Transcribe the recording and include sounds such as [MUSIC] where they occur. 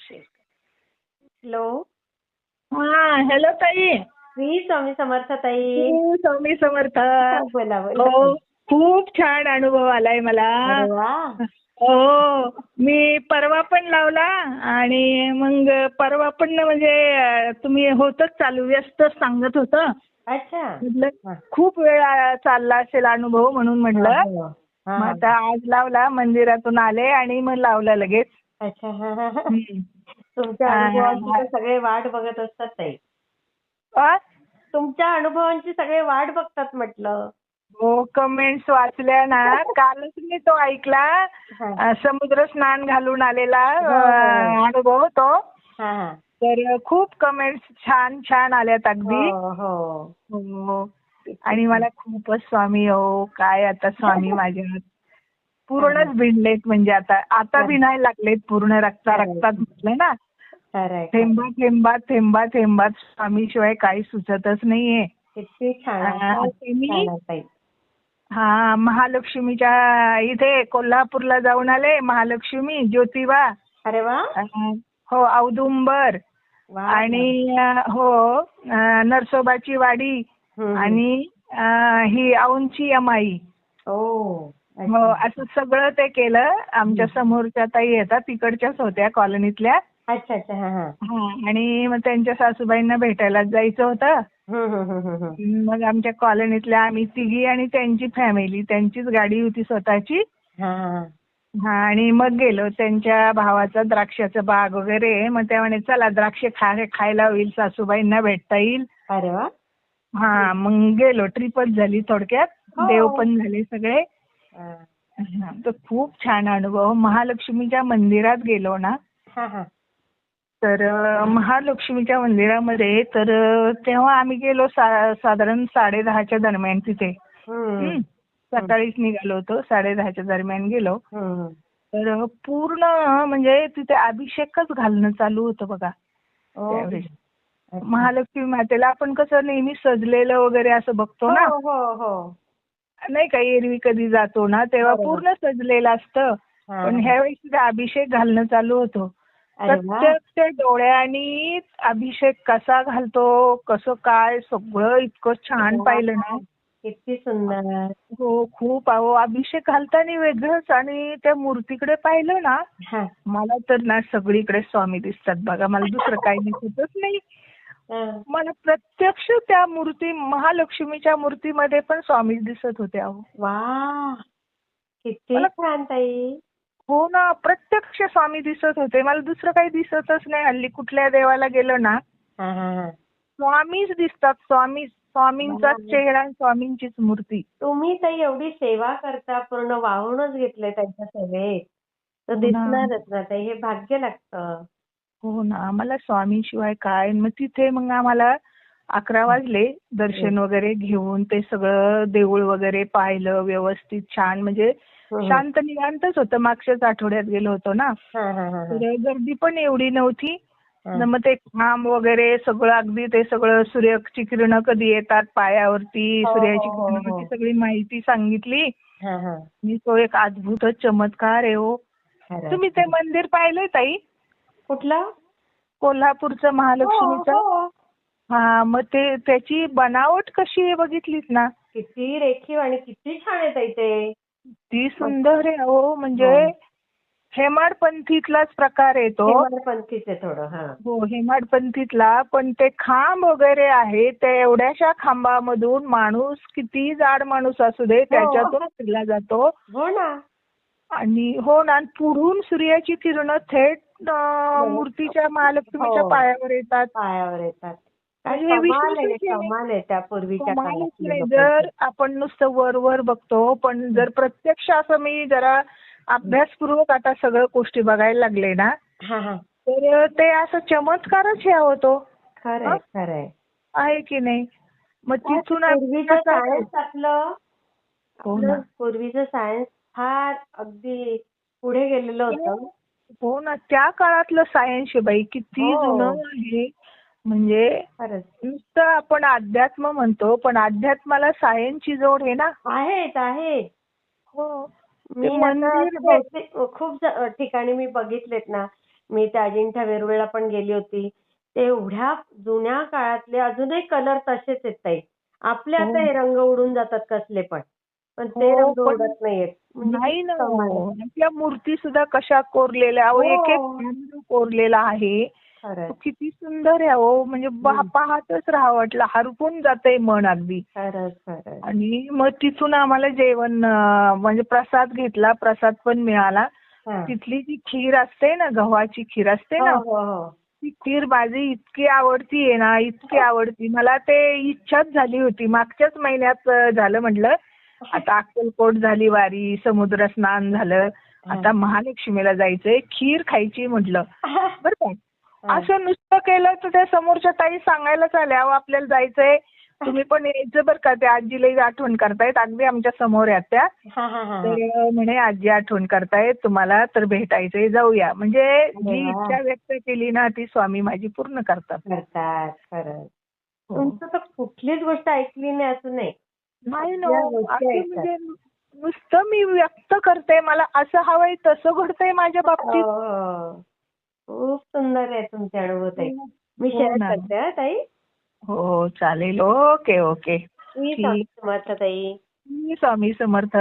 Hello हा hello ताई. श्री स्वामी समर्थ ताई. हो, स्वामी समर्थ. बोला बोला. हो खूप छान अनुभव आलाय मला. हो मी परवा पण लावला आणि मग परवा पण म्हणजे तुम्ही होतच चालू व्यस्त सांगत होत. अच्छा. खूप वेळ चालला असेल अनुभव म्हणून म्हटलं. आता आज लावला मंदिरातून आले आणि मग लावला लगेच. अच्छा हा, हा, हा. तुमच्या अनुभवांची. तर सगळे वाट बघत असतात ताई आ? तुमच्या अनुभवांची सगळे वाट बघतात म्हटलं हो कमेंट्स वाचल्या ना कालच मी तो ऐकला हा. अ, समुद्र स्नान घालून आलेला हो, अ. अनुभव तो हा हा तर खूप कमेंट्स छान छान आल्यात अगदी हो हो हो आणि मला खूपच स्वामी हो काय आता स्वामी [LAUGHS] माझ्या पूर्णच भिनलेत म्हणजे आता आता खरं. भिनायला लागलेत पूर्ण रक्ता खरं. रक्तात म्हटलं ना. थेंबा थेंबा थेंबा थेंबात स्वामी शिवाय काही सुचतच नाहीये. हा महालक्ष्मीच्या इथे कोल्हापूरला जाऊन आले महालक्ष्मी ज्योतिबा. अरे वा. हो औदुंबर. आणि हो नरसोबाची वाडी. आणि ही औंची अमाई ओ. हो असं सगळं ते केलं. आमच्या समोरच्या ताई येतात तिकडच्याच होत्या कॉलनीतल्या. अच्छा अच्छा हा हा. हा आणि मग त्यांच्या सासूबाईंना भेटायला जायचं होतं. हम्म, हम्म, हम्म, हम्म, हम्म. मग आमच्या कॉलनीतल्या आम्ही तिघी आणि त्यांची फॅमिली त्यांचीच गाडी होती स्वतःची. हा हा हा. आणि मग गेलो. त्यांच्या भावाचा द्राक्षाचा बाग वगैरे. मग त्या म्हणे चला द्राक्ष खा खायला होईल सासूबाईंना भेटता येईल. अरे वा. हा मग गेलो. ट्रिपच झाली थोडक्यात. हो. देव पण झाले सगळे. हा हा, तर खूप छान अनुभव. महालक्ष्मीच्या मंदिरात गेलो ना हा हा. तर महालक्ष्मीच्या मंदिरामध्ये तर तेव्हा आम्ही गेलो सा- साधारण साडे दहाच्या दरम्यान तिथे. सकाळीच निघालो होतो साडे दहाच्या दरम्यान गेलो. तर पूर्ण म्हणजे तिथे अभिषेकच घालणं चालू होतं बघा. त्यावेळेस. महालक्ष्मी मातेला आपण कसं नेहमी सजलेलं वगैरे असं बघतो ना? हो हो हो. नाही का एरवी कधी जातो ना तेव्हा बरोबर. पूर्ण सजलेलं असतं हा. पण ह्यावेळेस तिथे अभिषेक घालणं चालू होतं अरे वा प्रत्यक्ष डोळ्यांनी अभिषेक कसा घालतो कसं काय सगळं इतकं छान पाहिलं ना किती सुंदर हो खूप अहो अभिषेक घालताना वेगळंच आणि त्या मूर्तीकडे पाहिलं ना हा. मला तर ना सगळीकडे स्वामी दिसतात बघा मला दुसरं काही दिसतच नाही. मला प्रत्यक्ष त्या मूर्ती महालक्ष्मीच्या मूर्तीमध्ये पण स्वामी दिसत होते अहो. वा. किती छान ताई. हो ना प्रत्यक्ष स्वामी दिसत होते. मला दुसरं काही दिसतच नाही हल्ली. कुठल्या देवाला गेलो ना हा हा हा. स्वामीच दिसतात. स्वामी स्वामींचाच वा. चेहरा आणि स्वामींचीच मूर्ती. तुम्ही ताई एवढी सेवा करता पूर्ण वाहूनच घेतलंय त्यांच्या सेवेत. तर हो. दिसणारच ना ताई. हे भाग्य लागतं. हो ना. आम्हाला स्वामीशिवाय काय? मग तिथे मग आम्हाला अकरा वाजले दर्शन वगैरे घेऊन ते सगळं देऊळ वगैरे पाहिलं व्यवस्थित छान. म्हणजे हम्म. शांत निवांतच होतं. मागच्याच आठवड्यात गेलो होतो ना. हा हा हा हा. तर गर्दी पण एवढी नव्हती. हा. मग ते खांब वगैरे सगळं अगदी ते सगळं सूर्याची किरणं कधी येतात पायावरती हो, सूर्याची हो, हो, किरणं हो. सगळी माहिती सांगितली. हा हा. आणि तो एक अद्भुतच चमत्कार आहे हो. तुम्ही ते मंदिर पाहिलंय ताई? कुठलं? कोल्हापूरचं महालक्ष्मीचं? हो, हो. हा मग ते त्याची बनावट कशी आहे बघितलीत ना? किती रेखीव आणि किती छान आहे ताई ते. ती सुंदर आहे हो म्हणजे हो. हेमाडपंथीतलाच प्रकार आहे तो. पंथीच आहे थोडं हा. हो हेमाडपंथीतला पण ते खांब वगैरे आहे त्या एवढ्याशा खांबामधून माणूस किती जाड माणूस असू दे त्याच्यातून फिरला जातो. हो ना. आणि हो ना पुढून सूर्याची किरणं थेट मूर्तीच्या महालक्ष्मीच्या हो. पायावर येतात. पायावर येतात. हे. जर आपण नुसतं वर वर बघतो पण जर प्रत्यक्ष असं मी जरा अभ्यासपूर्वक आता सगळं गोष्टी बघायला लागले ना हा हा. तर ते असं चमत्कारच हे होतो. खरंय हा? खरंय. आहे की नाही? मग तिथून सायन्स आपलं? हो आपलं पूर्वीचं सायन्स फार अगदी पुढे गेलेलं होतं. हो ना त्या काळातलं सायन्स आहे बाई किती हो. जुनं आहे म्हणजे नुसतं आपण अध्यात्म म्हणतो पण अध्यात्माला सायन्सची जोड आहे ना आहेत आहेत हो मी खूप ठिकाणी मी बघितलेत ना मी त्या अजिंठा वेरुळला पण गेली होती. ते एवढ्या जुन्या काळातले अजूनही कलर तसेच आहेत ताई. आपले आता हे रंग उडून जातात कसले पण. पण ते हो, रंग पण उडत नाहीयेत. म्हणजे नाही ना. हो. त्या मूर्ती सुद्धा कशा कोरलेल्या अहो एक एक हो. पान कोरलेला आहे. तो किती सुंदर आहे अहो म्हणजे पहा- हं. पाहतच राहावं वाटलं हरपून जातंय मन अगदी. आणि मग तिथून आम्हाला जेवण म्हणजे प्रसाद घेतला प्रसाद पण मिळाला हां. तिथली जी खीर असते ना गव्हाची खीर असते ना हो, हो, हो. ती खीर माझी इतकी आवडती आहे ना इतकी आवडती मला ते इच्छाच झाली होती मागच्याच महिन्यात झालं म्हटलं आता अक्कलकोट झाली वारी समुद्र स्नान झालं आता महालक्ष्मीला जायचंय खीर खायची म्हटलं [LAUGHS] बरं का. असं नुसतं केलं तर त्या समोरच्या ताई सांगायलाच आल्या अहो आपल्याला जायचंय तुम्ही पण यायचं बरं का त्या आजीलाही आठवण करतायत अगदी आमच्यासमोर आहेत त्या तर. म्हणे आजी आठवण करतायत तुम्हाला तर भेटायचंय जाऊया म्हणजे जी. इच्छा व्यक्त केली ना ती स्वामी माझी पूर्ण करतात. हो. तुमचं तर कुठलीच गोष्ट ऐकली नाही असं नाही. नाही ना हो. असं. म्हणजे नुसतं मी व्यक्त करते मला असं हवंय तसं घडतंय माझ्या हो, बाबतीत हो. खूप सुंदर आहे तुमचे अनुभव ताई. मी हो शेअर. करते हां ताई. हो चालेल ओके ओके मी. स्वामी समर्थ ताई. मी स्वामी समर्थ